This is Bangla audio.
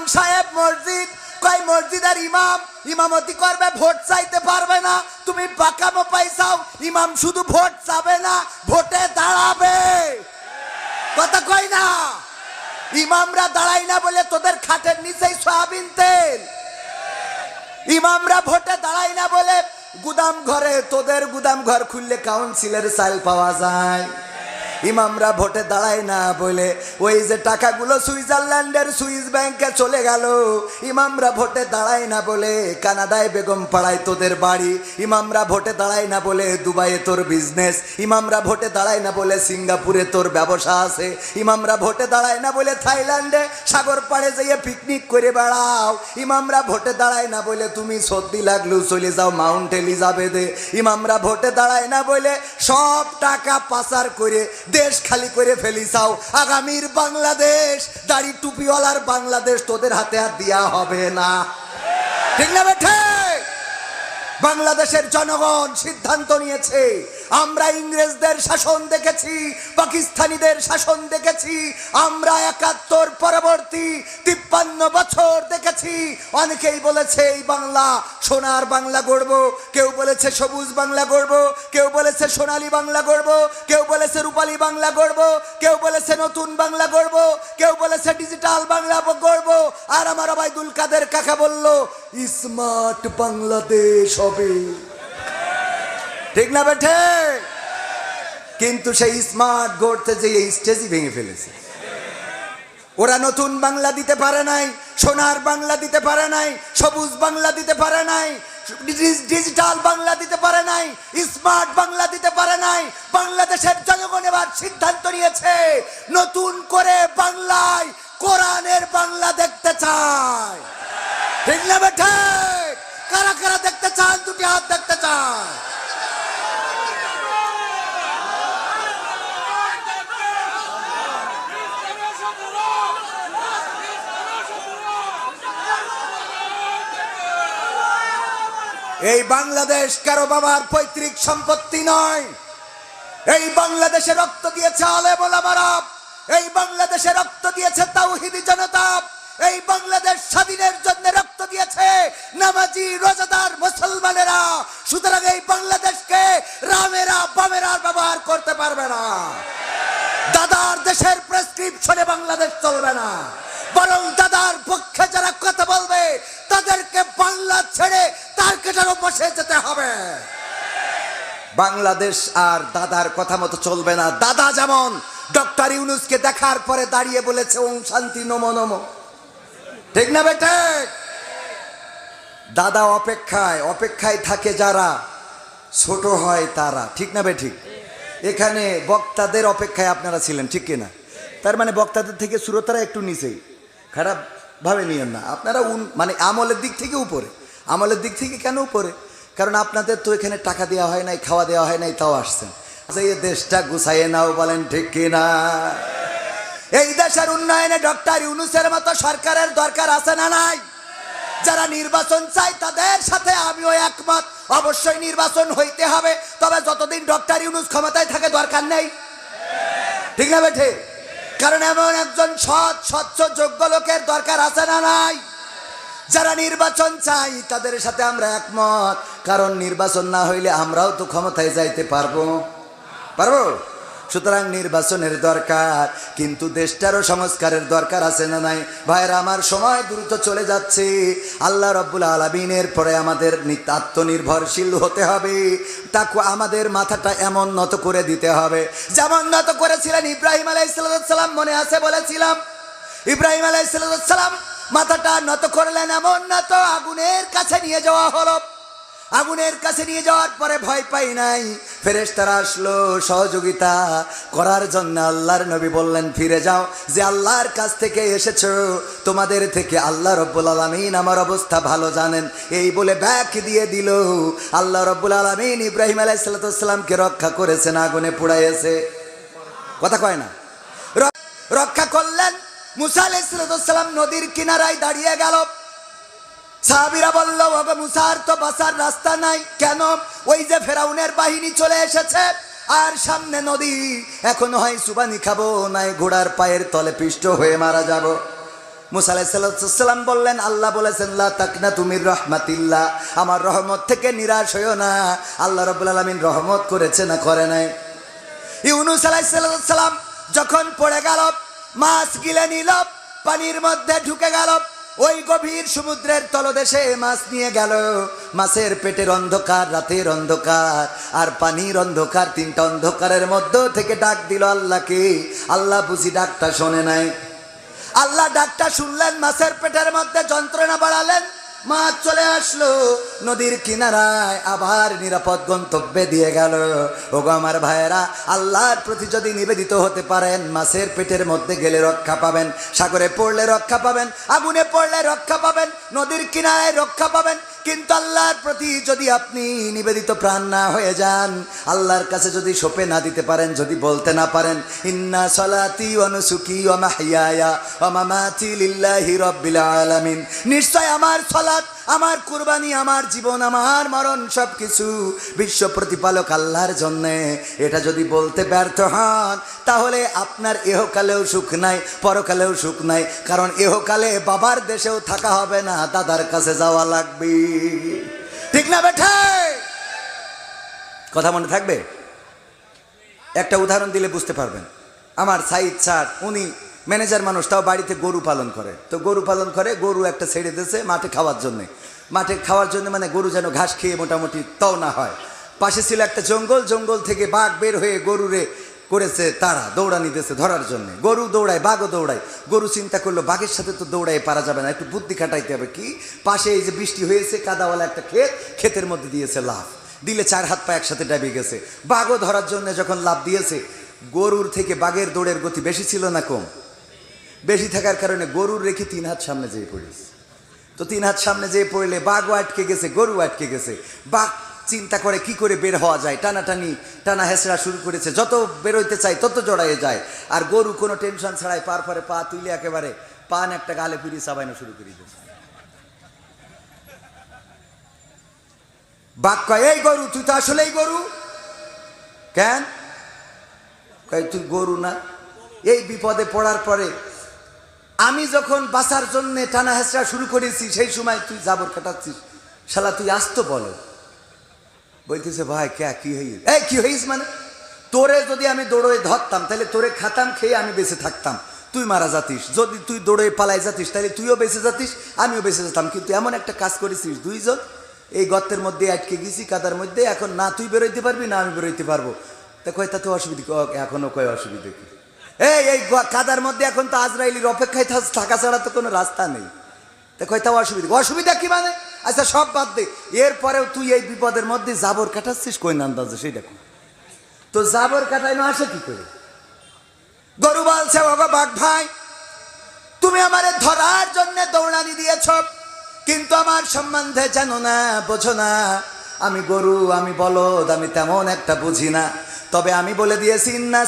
ইমাম সাহেব মসজিদ। কয়, মসজিদের ইমাম, ইমামতি করবে, ভোট চাইতে পারবে না। তুমি বাকামো পাইছাও, ইমাম শুধু ভোট চাবে না, ভোটে দাঁড়াবে। কথা কই না। ইমামরা দাঁড়াই না বলে তোদের খাটের নিচেই সয়াবিন তেল। ইমামরা ভোটে দাঁড়াই না বলে গুদাম ঘরে, তোদের গুদাম ঘর খুললে কাউন্সিলের চাল পাওয়া যায়। ইমামরা ভোটে দাঁড়ায় না বলে। ওই যে টাকাগুলো সুইজারল্যান্ডের সুইস ব্যাংকে চলে গেল, ইমামরা ভোটে দাঁড়ায় না বলে। কানাডায় বেগম পাড়ায় তোদের বাড়ি, ইমামরা ভোটে দাঁড়ায় না বলে দুবাইয়ে তোর বিজনেস ইমামরা ভোটে দাঁড়ায় না বলে সিঙ্গাপুরে তোর ব্যবসা আছে। ইমামরা ভোটে দাঁড়ায় না বলে থাইল্যান্ডে সাগর পাড়ে যেয়ে পিকনিক করে বেড়াও। ইমামরা ভোটে দাঁড়ায় না বলে তুমি সর্দি লাগল, চলে যাও মাউন্ট এলিজাবেথে। ইমামরা ভোটে দাঁড়ায় না বলে সব টাকা পাচার করে দেশ খালি করে ফেলি, চাও। আগামীর বাংলাদেশ, দাড়ি টুপিওয়ালার বাংলাদেশ তোদের হাতে আর দেওয়া হবে না। ঠিক না বাংলাদেশের জনগণ সিদ্ধান্ত নিয়েছে আমরা ইংরেজদের শাসন দেখেছি, পাকিস্তানিদের শাসন দেখেছি, আমরা একাত্তর পরবর্তী তিপ্পান্ন বছর দেখেছি। অনেকেই বলেছে, এই বাংলা, সোনার বাংলা গড়ব। কেউ বলেছে, সবুজ বাংলা গড়ব। কেউ বলেছে, সোনালি বাংলা গড়ব। কেউ বলেছে, রূপালী বাংলা গড়ব। কেউ বলেছে, নতুন বাংলা গড়ব। কেউ বলেছে, ডিজিটাল বাংলা গড়ব। আর আমার আবাইদুল কাদের কাকা বলল, স্মার্ট বাংলাদেশ হবে। ঠিক না বেঠে কিন্তু সেই স্মার্ট গড়তে যে এই স্টেজই ভেঙে ফেলেছে। ওরা নতুন বাংলা দিতে পারে নাই, সোনার বাংলা দিতে পারে নাই, সবুজ বাংলা দিতে পারে নাই ডিজিটাল বাংলা দিতে পারে নাই স্মার্ট বাংলা দিতে পারে নাই, বাংলাদেশের জনগণ এবার সিদ্ধান্ত নিয়েছে, নতুন করে বাংলায় কোরআনের বাংলা দেখতে চায়। ঠিক না বেঠে কারা কারা দেখতে চান দুটি হাত দেখতে চান এই বাংলাদেশ কারও বাবার পৈতৃক সম্পত্তি নয়। এই বাংলাদেশে রক্ত দিয়েছে আলেমারা এই বাংলাদেশে রক্ত দিয়েছে তাওহিদি জনতা। এই বাংলাদেশ স্বাধীনের জন্য রক্ত দিয়েছে নামাজি, রোজাদার, মুসলমানেরা। সুতরাং এই বাংলাদেশকে রামেরা, বামেরা ব্যবহার করতে পারবে না। দাদার দেশের প্রেসক্রিপশনে বাংলাদেশ চলবে না। বরং দাদার পক্ষে যারা কথা বলবে, তাদেরকে বাংলা ছেড়ে কেটারও বসে যেতে হবে। বাংলাদেশ আর দাদার কথা মতো চলবে না। দাদা যেমন ডক্টর ইউনুসকে দেখার পরে দাঁড়িয়ে বলেছে, ওম শান্তি, নমো নমো। ঠিক না বেটে দাদা অপেক্ষায় অপেক্ষায় থাকে যারা, ছোট হয় তারা। ঠিক না বে, ঠিক? এখানে বক্তাদের অপেক্ষায় আপনারা ছিলেন, ঠিক কিনা? তার মানে বক্তাদের থেকে শ্রোতারা একটু নিচেই। খারাপ ভাবে নিয়েন না। আপনারা মানে আমলের দিক থেকে উপরে। আমলের দিক থেকে কেন উপরে? কারণ আপনাদের তো এখানে টাকা দেওয়া হয় নাই, খাওয়া দেওয়া হয় নাই, তাও আসছেন। আচ্ছা এই দেশটা গুছাইয়ে নাও বলেন, ঠিক কিনা এই দেশের উন্নয়নে ডক্টর ইউনুসের মতো সরকারের দরকার আছে না নাই? যারা নির্বাচন চাই তাদের সাথে আমিও একমত। অবশ্যই নির্বাচন হইতে হবে, তবে যতদিন ডক্টর ইউনুস ক্ষমতায় থাকে, দরকার নেই। ঠিক না বেঠে? কারণ এমন একজন সৎ, স্বচ্ছ, যোগ্য লোকের দরকার আছে না নাই? যারা নির্বাচন চাই, তাদের সাথে আমরা একমত। কারণ নির্বাচন না হইলে আমরাও তো ক্ষমতায় যাইতে পারব। পারব? সুতরাং নির্বাচনের দরকার। কিন্তু দেশটারও সংস্কারের দরকার আছে না নাই? ভাইরা আমার সময় দ্রুত চলে যাচ্ছে। আল্লাহ রব্বুল আলমিনের পরে আমাদের আত্মনির্ভরশীল হতে হবে। তাকে আমাদের মাথাটা এমন নত করে দিতে হবে। যেমন নত করেছিলেন ইব্রাহিম আলাইসালাম মনে আছে বলেছিলাম? ইব্রাহিম আলাইসালাম মাথাটা নত করলেন এমন নত, আগুনের কাছে নিয়ে যাওয়া হলো। আগুনের কাছে নিয়ে যাওয়ার পরে ভয় পাই নাই। ফেরেশতারা আসলো সহযোগিতা করার জন্য। আল্লাহর নবী বললেন, ফিরে যাও, যে আল্লাহর কাছ থেকে এসেছ, তোমাদের থেকে আল্লাহ রব্বুল আলমিন আমার অবস্থা ভালো জানেন। এই বলে ব্যাক দিয়ে দিল। আল্লাহ রব্বুল আলমিন ইব্রাহিম আলাইসাল্লামকে রক্ষা করেছেন, আগুনে পুড়াইয়েছে। কথা কয় না? রক্ষা করলেন মুসা আলাইসালাম নদীর কিনারায় দাঁড়িয়ে গেল। সাহাবিরা বলল, ওগো মুসার তো বাসার রাস্তা নাই। কেন? ওই যে ফেরাউনের বাহিনী চলে এসেছে। আর সামনে নদী। এখন হয় সুবানি খাব, নাই ঘোড়ার পায়ের তলে পিষ্ট হয়ে মারা যাব। মুসা আলাইসাল্লাম বললেন, আল্লাহ বলেছেন, লা তাকনা তুমি রহমাতিল্লাহ। আমার রহমত থেকে নিরাশ হইও না। আল্লাহ রবুল আলমিন রহমত করেছে না করে নাই? ইউনুস আলাইসাল্লাম যখন পড়ে গেল মাছ গিলে নিল পানির মধ্যে ঢুকে গেল। ওই গভীর সমুদ্রের তলদেশে মাছ নিয়ে গেল। মাছের পেটের অন্ধকার, রাতের অন্ধকার, আর পানির অন্ধকার, তিনটা অন্ধকারের মধ্য থেকে ডাক দিল আল্লাহকে। আল্লাহ বুঝি ডাকটা শোনে নাই। আল্লাহ ডাকটা শুনলেন, মাছের পেটের মধ্যে যন্ত্রণা বাড়ালেন। মাছ চলে আসলো, নদীর কিনারায় আবার নিরাপদ গন্তব্যে দিয়ে গেল। ওগো আমার ভাইয়েরা, আল্লাহর প্রতি যদি নিবেদিত হতে পারেন, মাছের পেটের মধ্যে গেলে রক্ষা পাবেন, সাগরে পড়লে রক্ষা পাবেন, আগুনে পড়লে রক্ষা পাবেন, নদীর কিনারায় রক্ষা পাবেন কিন্তু আল্লাহর প্রতি যদি আপনি নিবেদিত প্রাণ না হয়ে যান, আল্লাহর কাছে যদি সোপে না দিতে পারেন, যদি বলতে না পারেন, ইন্না সলাতি অনুসুকি আলামিন। নিশ্চয় আমার সলাত, আমার কুরবানি, আমার জীবন, আমার মরণ সব কিছু বিশ্ব প্রতিপালক আল্লাহর জন্যে। এটা যদি বলতে ব্যর্থ হন, তাহলে আপনার এহকালেও সুখ নাই, পরকালেও সুখ নাই। কারণ এহকালে বাবার দেশেও থাকা হবে না, দাদার কাছে যাওয়া লাগবে। ঠিক না কথা মনে থাকবে? একটা উদাহরণ দিলে বুঝতে পারবেন। আমার সাইদ স্যার, উনি ম্যানেজার মানুষ, তাও বাড়িতে গরু পালন করে। তো গরু পালন করে, গরু একটা ছেড়ে দিয়েছে মাঠে খাওয়ার জন্যে। মাঠে খাওয়ার জন্য মানে গরু যেন ঘাস খেয়ে মোটামুটি তাও না হয়। পাশে ছিল একটা জঙ্গল জঙ্গল থেকে বাঘ বের হয়ে গরুরে করেছে তারা দৌড়ানি দিয়েছে ধরার জন্য। গরু দৌড়ায়, বাঘও দৌড়ায়। গরু চিন্তা করল, বাঘের সাথে তো দৌড়ায় পারা যাবে না। একটু বুদ্ধি খাটাইতে হবে কি? পাশে এই যে বৃষ্টি হয়েছে, কাদাওয়ালা একটা ক্ষেত, ক্ষেতের মধ্যে দিয়েছে লাভ দিলে চার হাত পা একসাথে ডাবে গেছে। বাঘও ধরার জন্য যখন লাভ দিয়েছে, গরুর থেকে বাঘের দৌড়ের গতি বেশি ছিল না কম? বেশি থাকার কারণে গরুর রেখে তিন হাত সামনে যেয়ে পড়েছে। তো তিন হাত সামনে যেয়ে পড়লে বাঘও আটকে গেছে গরু আটকে গেছে। বাঘ চিন্তা করে কি করে বের হওয়া যায়, টানাটানি, টানা হেসড়া শুরু করেছে। যত বেরোইতে চাই তত জড়াইয়ে যায়। আর গরু কোনো টেনশন ছাড়াই পার পরে পা তুলে একেবারে পান একটা গালে ফিরি চাবাইনো শুরু করে দিয়েছে। বাঘ কয়, এই গরু, তুই তো আসলেই গরু। কেন? কয়, তুই গরু না। এই বিপদে পড়ার পরে আমি যখন বাঁচার জন্য টানা হেঁচড়া শুরু করেছি, সেই সময় তুই জাবর কাটাচ্ছিস। শালা, তুই আসতো বলো বলতেছে, ভাই, কে, কি হইস এই, কি হইস মানে? তোরে যদি আমি দৌড়ে ধরতাম, তাহলে তোরে খাতাম, খেয়ে আমি বেঁচে থাকতাম। তুই মারা যাতিস। যদি তুই দৌড়ে পালাই যাতিস, তাহলে তুইও বেঁচে যাতিস, আমিও বেঁচে যেতাম। কিন্তু এমন একটা কাজ করেছিস দুইজন, এই গর্তের মধ্যে আটকে গেছি, কাদার মধ্যে, এখন না তুই বেরোইতে পারবি, না আমি বেরোইতে পারব। তা কয়, তা তো অসুবিধা, ক- এখনও কয় অসুবিধা কি? এই এই কাদার মধ্যে এখন তো আজরাইলির অপেক্ষায় থাকা ছাড়া তো কোনো রাস্তা নেই। তা কয়, তাও অসুবিধা অসুবিধা কি মানে? আচ্ছা সব বাদ দে। এরপরেও তুই এই বিপদের মধ্যে জাবর কাটাচ্ছিস? কই আন্দাজে সেইটা কই। তো জাবর কাটাইনো আসে কি করে? গরু বলছে বাবা বাঘ ভাই, তুমি আমারে ধরার জন্য দৌড়ানি দিয়েছ, কিন্তু আমার সম্বন্ধে জানো না, বোঝো না। আমি গরু, আমি বলদ, আমি তেমন একটা বুঝি না। তবে আমি বলে দিয়েছি না